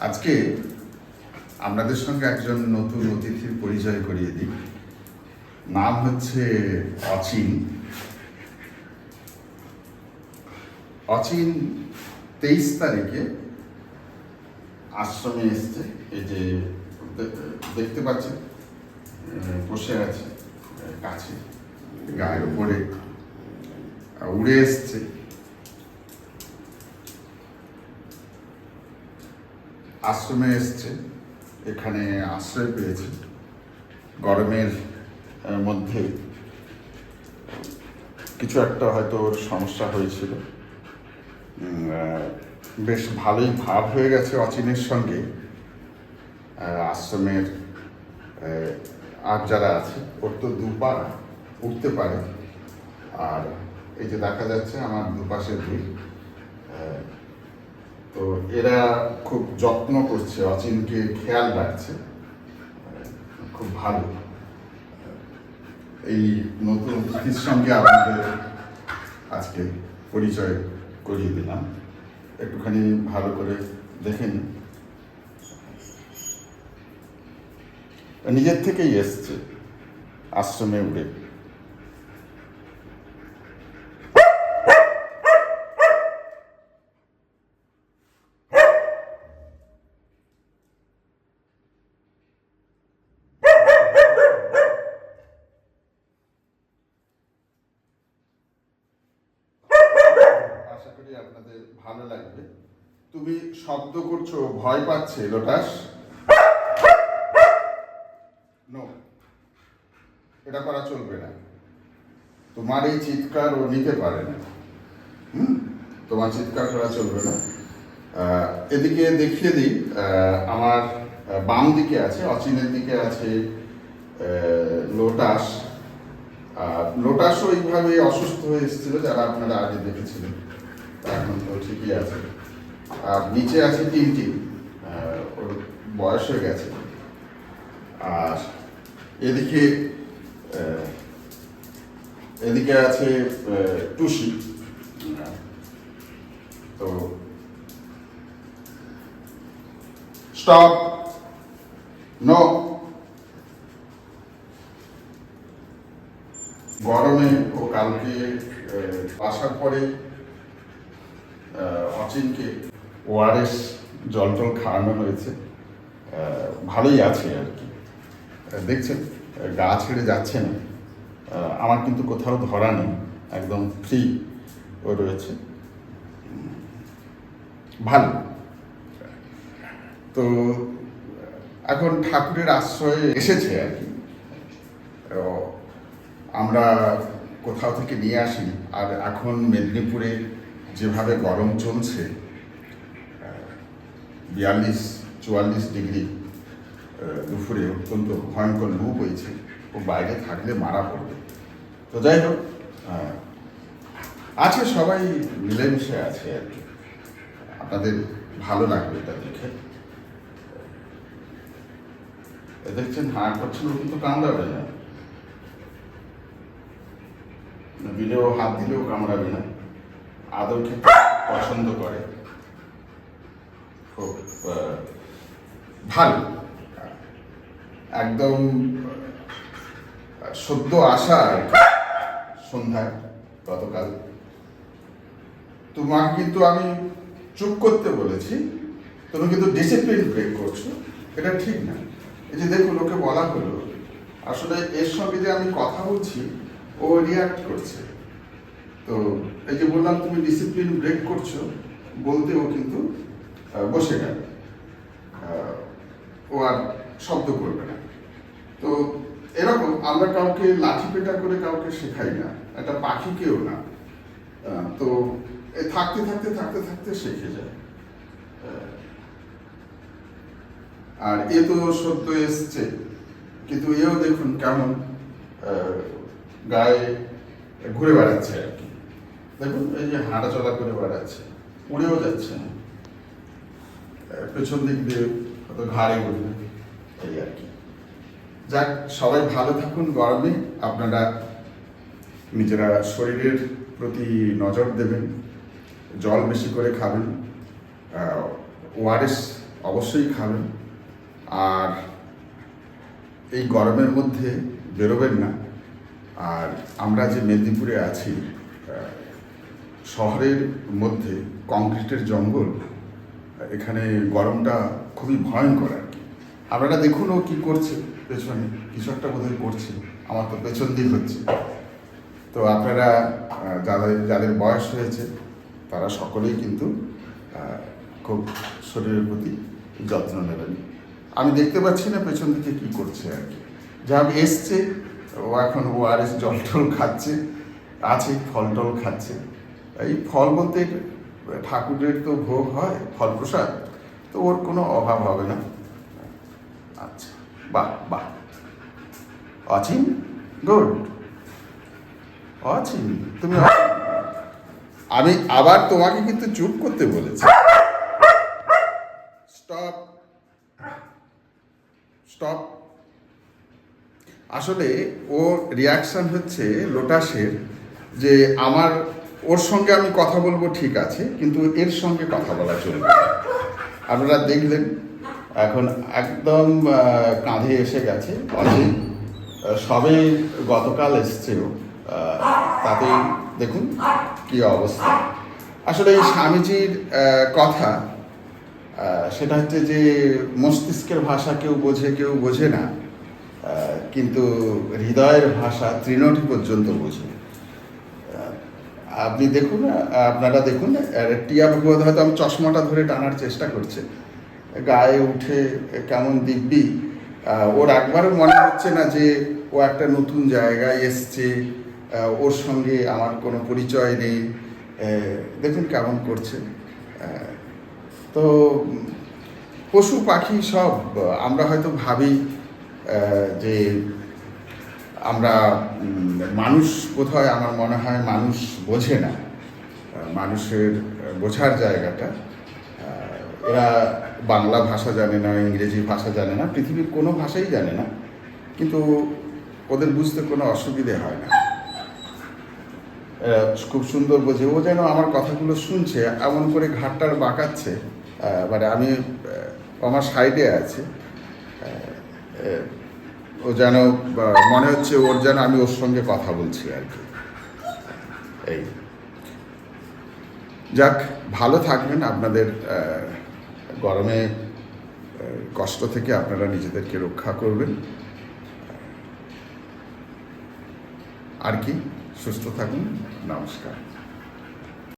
আজকে আপনাদের সঙ্গে একজন নতুন অতিথির পরিচয় করিয়ে দিই। নাম হচ্ছে অচিন। অচিন তেইশ তারিখে আশ্রমে এসছে। এই যে দেখতে পাচ্ছেন আহ, বসে আছে কাছে গায়ের উপরে উড়ে এসছে। আশ্রমে এসছে এখানে আশ্রয় পেয়েছে গরমের মধ্যে। কিছু একটা হয়তো ওর সমস্যা হয়েছিল। বেশ ভালোই ভাব হয়ে গেছে অচিনের সঙ্গে। আশ্রমের আর যারা আছে ওর তো দুপা উঠতে পারে। আর এই যে দেখা যাচ্ছে আমার দুপাশে আহ, তো এরা খুব যত্ন করছে, অচিনকে খেয়াল রাখছে। খুব ভালো। এই নতুন অতিথির সঙ্গে আপনাদের আজকে পরিচয় করিয়ে দিলাম। একটুখানি ভালো করে দেখে নিন। নিজের থেকেই এসছে, আশ্রমে উড়ে। আশা করি আপনাদের ভালো লাগবে। তুমি শব্দ করছ, ভয় পাচ্ছে, লোটাস। নো এটা করা চলবে না। তোমার এই চিৎকার ও নিতে পারে না। তোমার চিৎকার করা চলবে না। এদিকে দেখিয়ে দিই আমার বাম দিকে আছে, অচিনের দিকে আছে লোটাস। আর লোটাসও এইভাবে অসুস্থ হয়ে এসেছিল, যারা আপনারা আগে দেখেছিলেন। এখন তো ঠিকই আছে। আর নিচে আছে তিনটি ওর বয়স হয়ে গেছে। আর এদিকে এদিকে আছে টুসি। তো স্টপ। নো। গরমে ও কালকে আসার পরে অচিনকে ওআরএস জল টল খাওয়ানো হয়েছে। ভালোই আছে আর কি। দেখছেন গা ছেড়ে যাচ্ছে না। আমার কিন্তু কোথাও ধরা নেই, একদম ফ্রি ও রয়েছে। ভালো। তো, এখন ঠাকুরের আশ্রয়ে এসেছে আর কি। আমরা কোথাও থেকে নিয়ে আসি। আর এখন মেদিনীপুরে যেভাবে গরম চলছে বিয়াল্লিশ, চুয়াল্লিশ ডিগ্রি দুপুরে অত্যন্ত ভয়ঙ্কর লু হয়েছে ও বাইরে থাকলে মারা পড়বে। তো যাই হোক আছে সবাই মিলেমিশে আছে আর কি। আপনাদের ভালো লাগবে এটা দেখে। দেখছেন, হাঁ করছেন কিন্তু কামড়াবে না দিলেও, হাত দিলেও কামড়াবে না। আদর খেতে পছন্দ করে? খুব ভালো। একদম সদ্য আসা সন্ধ্যায় গতকাল। তোমাকে কিন্তু আমি চুপ করতে বলেছি। তুমি কিন্তু ডিসিপ্লিন ব্রেক করছ। এটা ঠিক না। এই যে দেখো, লোকে বলা হলো, আসলে এর সঙ্গে যে আমি কথা বলছি, ও রিয়াক্ট করছে। তো এই যে বললাম, তুমি ডিসিপ্লিন ব্রেক করছ বলতে ও কিন্তু বসে গেল ও আর শব্দ করবে না। তো এরকম আমরা কাউকে লাঠি পেটা করে কাউকে শেখাই না, একটা পাখিকেও না। তো এ থাকতে থাকতে থাকতে থাকতে শিখে যায়। আর এ তো সদ্য এসছে, কিন্তু এও দেখুন কেমন গায়ে ঘুরে বেড়াচ্ছে। দেখুন, এই যে হাঁটা চলা করে বেড়াচ্ছে, উড়েও যাচ্ছে। পেছন দিক দিয়ে হয়তো ঘাড়ে ঘুরবে, এই আর কি। যাক, সবাই ভালো থাকুন গরমে, আপনারা নিজেরা শরীরের প্রতি নজর দেবেন, জল বেশি করে খাবেন ওআরএস অবশ্যই খাবেন, আর এই গরমের মধ্যে বেরোবেন না। আর আমরা যে মেদিনীপুরে আছি শহরের মধ্যে কংক্রিটের জঙ্গল, এখানে গরমটা খুবই ভয়ঙ্কর আর কি। আপনারা দেখুন ও কী করছে, পেছনে কিছু একটা বোধহয় করছে, আমার তো পেছন দিক হচ্ছে। তো আপনারা যাদের যাদের বয়স হয়েছে, তারা সকলেই কিন্তু খুব শরীরের প্রতি যত্ন নেবেন। আমি দেখতে পাচ্ছি না পেছন দিকে কী করছে আর কি। যা এসছে, ও এখন ও আর এস জল টল খাচ্ছে, আছে ফল টল খাচ্ছে। এই ফল বলতে ঠাকুরের তো ভোগ হয় ফল প্রসাদ তো ওর কোনো অভাব হবে না। আচ্ছা বাহ বাহ। অচিন, গুড। অচিন, তুমি আমি আবার তোমাকে কিন্তু চুপ করতে বলেছি। স্টপ। স্টপ। আসলে ও রিয়াকশন হচ্ছে লোটাসের যে আমার ওর সঙ্গে আমি কথা বলব ঠিক আছে কিন্তু এর সঙ্গে কথা বলা চলবে। আপনারা দেখলেন এখন একদম কাঁধে এসে গেছে অজিত সবে গতকাল এসছে ও আহ, তাতেই দেখুন কি অবস্থা। আসলে এই স্বামীজির কথা সেটা হচ্ছে যে মস্তিষ্কের ভাষা কেউ বোঝে কেউ বোঝে না কিন্তু হৃদয়ের ভাষা তৃণটি পর্যন্ত বোঝে। আপনি দেখুন আপনারা দেখুন টিয়া ভগবত হয়তো আমি চশমাটা ধরে টানার চেষ্টা করছে। গায়ে উঠে কেমন দিব্যি। ওর একবারও মনে হচ্ছে না যে ও একটা নতুন জায়গায় এসছে। ওর সঙ্গে আমার কোনো পরিচয় নেই। দেখুন কেমন করছে। তো পশু পাখি সব, আমরা হয়তো ভাবি যে আমরা মানুষ কোথায় আমার মনে হয় মানুষ বোঝে না। মানুষের বোঝার জায়গাটা। এরা বাংলা ভাষা জানে না, ইংরেজি ভাষা জানে না, পৃথিবীর কোনো ভাষাই জানে না। কিন্তু ওদের বুঝতে কোনো অসুবিধে হয় না। খুব সুন্দর বোঝে। ও যেন আমার কথাগুলো শুনছে, এমন করে ঘাটটার বাঁকাচ্ছে। মানে আমি আমার সাইডে আছে। ও যেন মনে হচ্ছে ওর যেন আমি ওর সঙ্গে কথা বলছি আর কি। এই। যাক, ভালো থাকবেন আপনাদের গরমে কষ্ট থেকে আপনারা নিজেদেরকে রক্ষা করবেন। আর কি, সুস্থ থাকুন, নমস্কার।